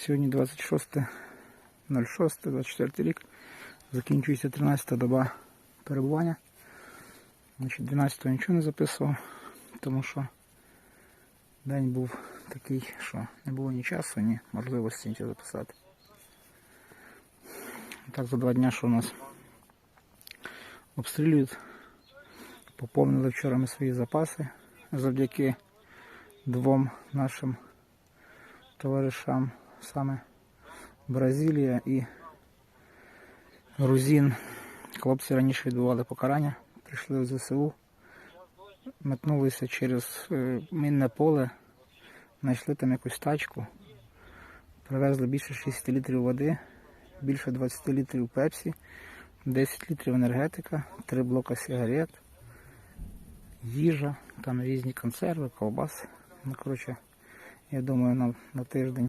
Сьогодні 26.06.24 рік. Закінчується 13 доба перебування. Значить, 12 нічого не записував, тому що день був такий, що не було ні часу, ні можливості нічого записати. Так, за два дня, що у нас обстрілюють, поповнили вчора ми свої запаси завдяки двом нашим товаришам, Саме Бразилія і Грузин. Хлопці раніше відбували покарання, прийшли в ЗСУ, метнулися через е, мінне поле, знайшли там якусь тачку, привезли більше 60 літрів води, більше 20 літрів пепсі, 10 літрів енергетика, 3 блока сигарет, їжа, там різні консерви, ковбаси. Ну, коротше, я думаю, на, на тиждень